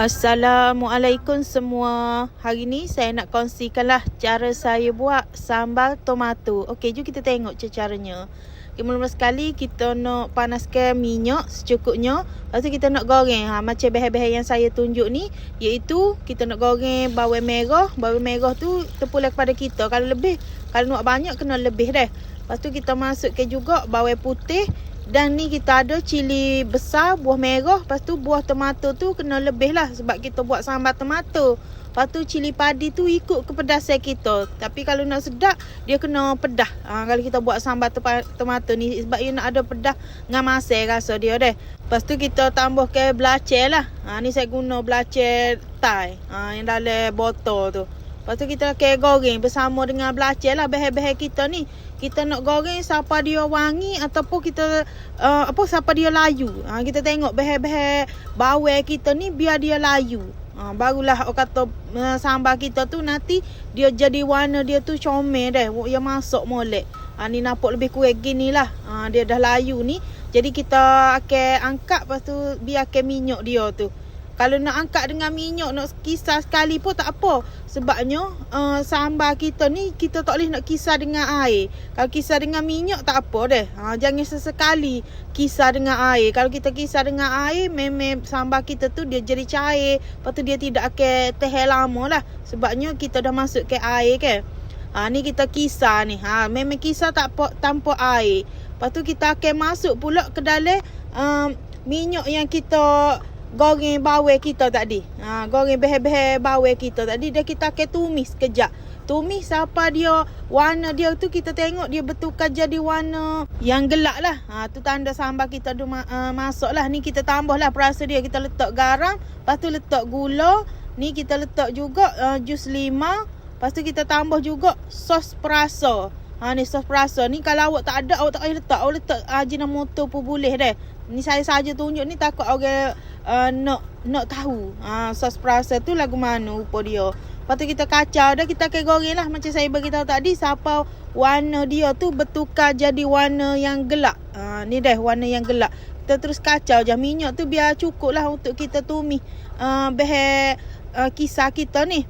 Assalamualaikum semua. Hari ni saya nak kongsikanlah cara saya buat sambal tomato. Okey, jom kita tengok caranya. Okay, mula-mula sekali kita nak panaskan minyak secukupnya. Lepas tu kita nak goreng. Ha, macam bahan-bahan yang saya tunjuk ni. Iaitu kita nak goreng bawang merah. Bawang merah tu terpulang kepada kita. Kalau lebih, kalau nak banyak kena lebih deh. Lepas tu kita masukkan juga bawang putih. Dan ni kita ada cili besar, buah merah. Lepas tu buah tomato tu kena lebih lah. Sebab kita buat sambal tomato. Lepas tu cili padi tu ikut kepedasan kita. Tapi kalau nak sedap, dia kena pedah. Ha, kalau kita buat sambal tomato ni. Sebab dia nak ada pedah dengan masai rasa dia deh. Lepas tu kita tambah ke belacer lah. Ha, ni saya guna belacer Thai. Ha, yang dalam botol tu. Lepas tu kita akan goreng bersama dengan belacan lah bahan-bahan kita ni. Kita nak goreng siapa dia wangi ataupun kita uh, apa siapa dia layu. Ha, kita tengok bahan-bahan bawang kita ni biar dia layu. Ha, barulah orang kata uh, sambal kita tu nanti dia jadi warna dia tu comel dah. Dia masuk molek. Ha, ni nampak lebih kurang gini lah. Ha, dia dah layu ni. Jadi kita akan angkat lepas tu biarkan minyak dia tu. Kalau nak angkat dengan minyak nak kisar sekali pun tak apa. Sebabnya uh, sambal kita ni kita tak boleh nak kisar dengan air. Kalau kisar dengan minyak tak apa deh. Ha, jangan sesekali kisar dengan air. Kalau kita kisar dengan air memang sambal kita tu dia jadi cair. Lepas tu dia tidak akan tahan lama lah. Sebabnya kita dah masuk ke air kan. Ha, ni kita kisar ni. Ha, memang kisar tak apa, tanpa air. Lepas tu kita akan masuk pula ke dalam um, minyak yang kita goreng bawang kita tadi. Ha, goreng behel-behel bawang kita tadi. Dia kita akan tumis kejap. Tumis apa dia warna dia tu kita tengok dia bertukar jadi warna yang gelap lah. Ha, tu tanda sambal kita tu uh, masuk lah. Ni kita tambah lah perasa dia. Kita letak garam. Lepas tu letak gula. Ni kita letak juga uh, jus lima. Lepas tu kita tambah juga sos perasa. Ha ni sos perasa ni kalau awak tak ada awak tak payah letak. Awak letak ajinomoto pun boleh deh. Ni saya saja tunjuk ni takut orang uh, nak nak tahu. Ha sos perasa tu lagu mana rupa dia. Lepas tu kita kacau dah kita akan goreng lah macam saya beritahu tadi siapa warna dia tu bertukar jadi warna yang gelap. Ha ni dah warna yang gelap. Kita terus kacau je minyak tu biar cukup lah untuk kita tumis uh, behe uh, kisar kita ni.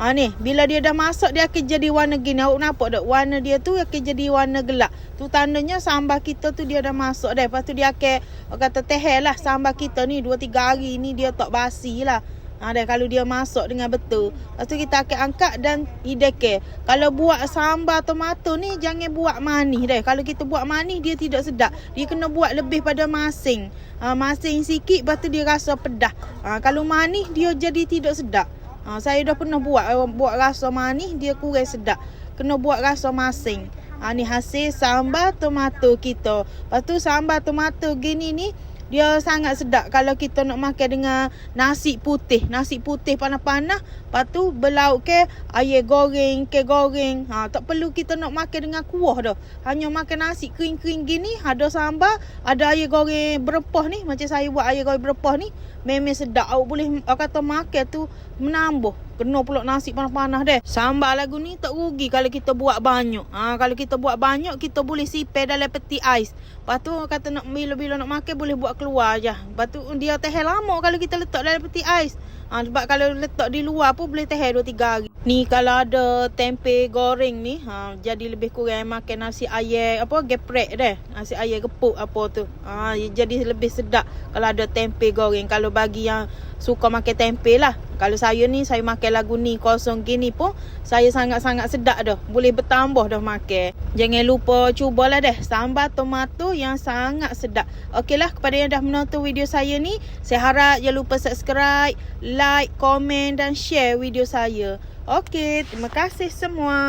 Ha ni, bila dia dah masak dia akan jadi warna gini. Awak nampak tak? Warna dia tu akan jadi warna gelap. Tu tandanya sambal kita tu dia dah masak dah. Lepas tu dia akan orang kata tehel lah sambal kita ni 2 3 hari ni dia tak basi lah. Ha dah kalau dia masak dengan betul. Lepas tu kita akan angkat dan ideke. Kalau buat sambal tomato ni jangan buat manis dah. Kalau kita buat manis dia tidak sedap. Dia kena buat lebih pada masing. Ha, masing sikit lepas tu dia rasa pedah. Ha, kalau manis dia jadi tidak sedap. Ha, saya dah pernah buat eh, buat rasa manis dia kurang sedap. Kena buat rasa masing. Ha, ni hasil sambal tomato kita. Lepas tu sambal tomato gini ni dia sangat sedap kalau kita nak makan dengan nasi putih. Nasi putih panas-panas. Lepas tu berlauk ke air goreng ke goreng. Ha, tak perlu kita nak makan dengan kuah dah. Hanya makan nasi kering-kering gini. Ada sambal. Ada air goreng berepah ni. Macam saya buat air goreng berepah ni. Memang sedap. Awak boleh kata makan tu menambah. Kena pula nasi panas-panas deh. Sambal lagu ni tak rugi kalau kita buat banyak. Ha, kalau kita buat banyak, kita boleh sipir dalam peti ais. Lepas tu kata nak bila-bila nak makan boleh buat keluar aja. Lepas tu dia tahan lama kalau kita letak dalam peti ais. Ha, sebab kalau letak di luar pun boleh tahan 2-3 hari. Ni kalau ada tempe goreng ni, ha, jadi lebih kurang makan nasi ayam apa geprek deh. Nasi ayam gepuk apa tu. Ha, jadi lebih sedap kalau ada tempe goreng. Kalau bagi yang suka makan tempe lah. Kalau saya ni, saya makan lagu ni kosong gini pun, saya sangat-sangat sedap dah. Boleh bertambah dah makan. Jangan lupa cubalah deh sambal tomato yang sangat sedap. Okeylah kepada yang dah menonton video saya ni, saya harap jangan lupa subscribe, like, komen dan share video saya. Okey, terima kasih semua.